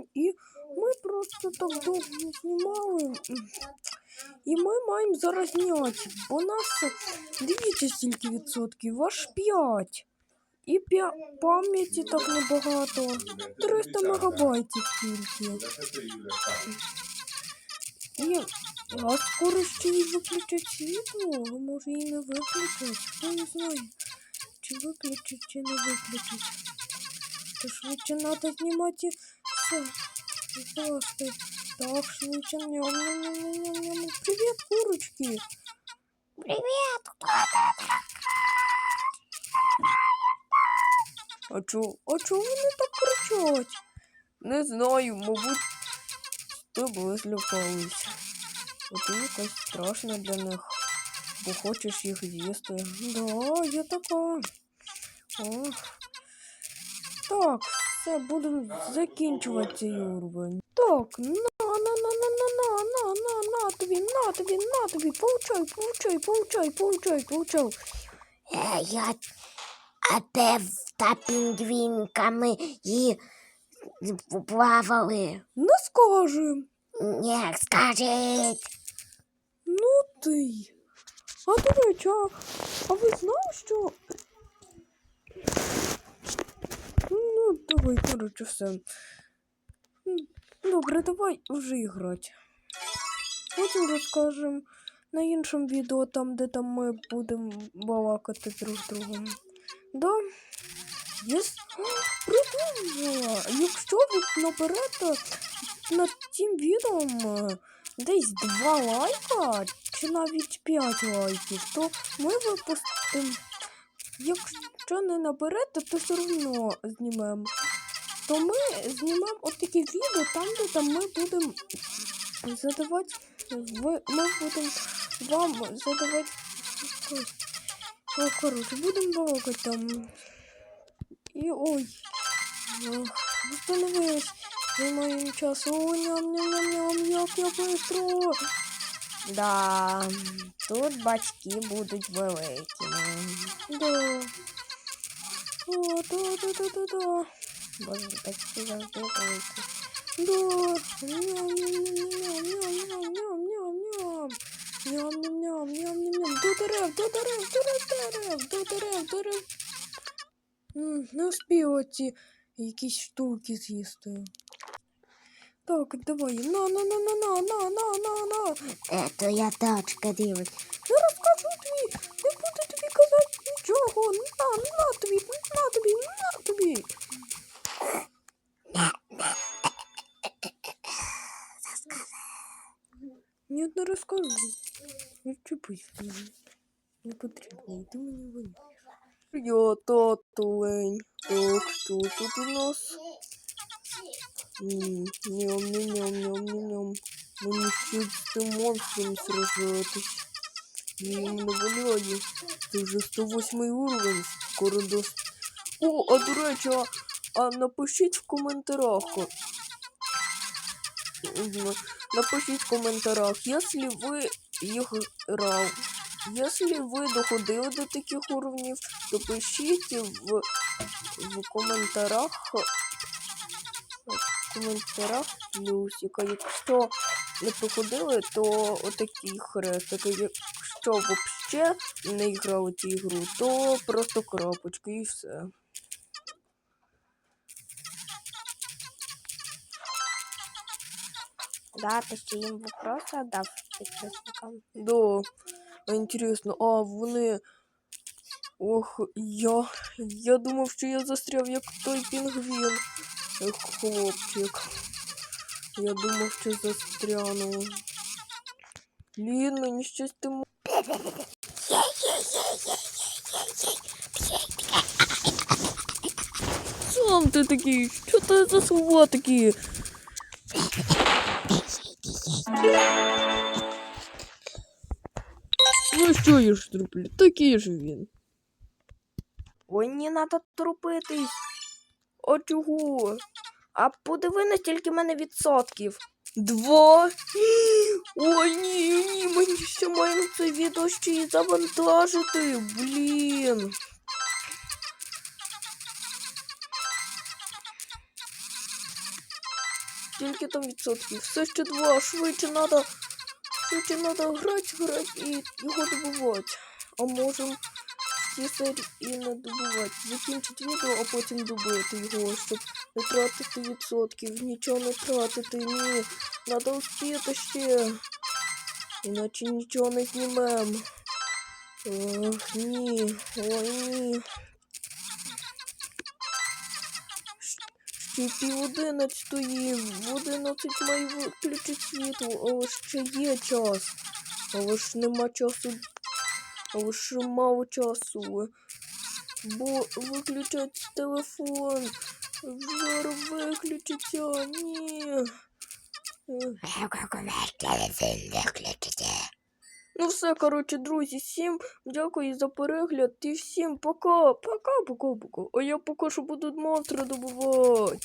день, і ми просто так довго знімали. І ми маємо зараз зняти, бо нас дивіться стільки відсотків, аж 5. І п'я... пам'яті так небагато. 300 мегабайтів тільки. І а скоро ще й виключать світло, може і не виключать. Хто не знає, чи виключать, чи не виключать. То швидше треба знімати все. Просто так швидше. Ням-ням-ням-ням-ням. Привіт, курочки. Привет! А чо, а чого вони так кричать? Не знаю, мабуть, тобою злякалися. Ти якась страшна для них, бо хочеш їх з'їсти. Да, я така. Ох. Так, все, будемо закінчувати цей уровень. Так, на, на, на, на, на, на, на, на, на тобі, на тобі, на тобі, получай, получай, получай, получай, получай. Е, я... А де та пінгвінками і плавали? Не скажем. Ні, скажіть. Ну ти. А до речі, а, а ви знали, що. Давай, коротше, все. Добре, давай вже грати. Потім розкажемо на іншому відео, там, де там ми будемо балакати друг з другом. Да? Єс? Придумала! Якщо ви наберете над цим відео десь 2 лайка чи навіть 5 лайків, то ми випустимо. Якщо не наберете, то все одно знімемо. То ми знімемо от такі відео там, де там ми будемо задавати. Ви, ми будемо вам задавати. О, коротше, будемо балакати там. І ой. Ох, Встановилось. Займаємо час. О, ням-ням-ням-ням, як я быстро. Да, тут батьки будуть великими. Да. О, да, да, да, да, да. Бо батьки завжди великі. Да. Ням-ням-ням-ням-ням-ням-ням. Ням-ням-ням-ням-ням-ням. До дерев, до дерев, до дерев, до дерев, до дерев. М, Не успіла ці якісь штуки з'їсти. Так, давай. На, на, на, на, на, на, на, на, на. Е, то я тачка дивись. Я розкажу тобі, не буду тобі казати нічого. На, на тобі, на тобі, на тобі. Ні, не розкажу. Не чіпись мене. Не потрібно, ти мені винен. Я тату лень. Так, що тут у нас? Ням-ням-ням-ням-ням. Мені ще з тим монстром сражатись. Ні, не валяє. Це вже 108 уровень. Скоро до... О, а до речі, а, а напишіть в коментарях. Напишіть в коментарях, якщо ви їх грав. Якщо ви доходили до таких уровнів, то пишіть в, в коментарях. В коментарях плюсика. Якщо не проходили, то отакий хрестик. Якщо взагалі не грали цю ігру, то просто крапочки і все. Да, ти ще їм вопроси дав підписникам. Да. А інтересно, а вони. Ох, я. Я думав, що я застряв як той пінгвін. Ех, хлопчик. Я думав, що застряну. Блін, мені щось тим. Сам ти такий, що ти за слова такі? Ну що я ж труплю? Такий ж він. Ой, не треба трупитись. А чого? А подиви, наскільки в мене відсотків. Два. Ой, ні, ні, мені ще має це відео ще й завантажити. Блін. Скільки там відсотків? Все ще два. Швидше надо. Швидше надо грати, грати і його добувати. А можем ці серії не добувати. Закінчити відео, а потім добити його, щоб не тратити відсотків. Нічого не тратити, ні. Надо успіти ще. Іначе нічого не знімем. Ох, ні. Ой, ні. Пів одинадцятої, в одинадцять має виключити світло, але ще є час. Але ж нема часу. Але ж мало часу. Бо виключать телефон. Зараз виключиться. Ні. Ех. Ну все, коротше, друзі, всім дякую за перегляд і всім пока. Пока, пока, пока. А я поки що буду монстра добувати.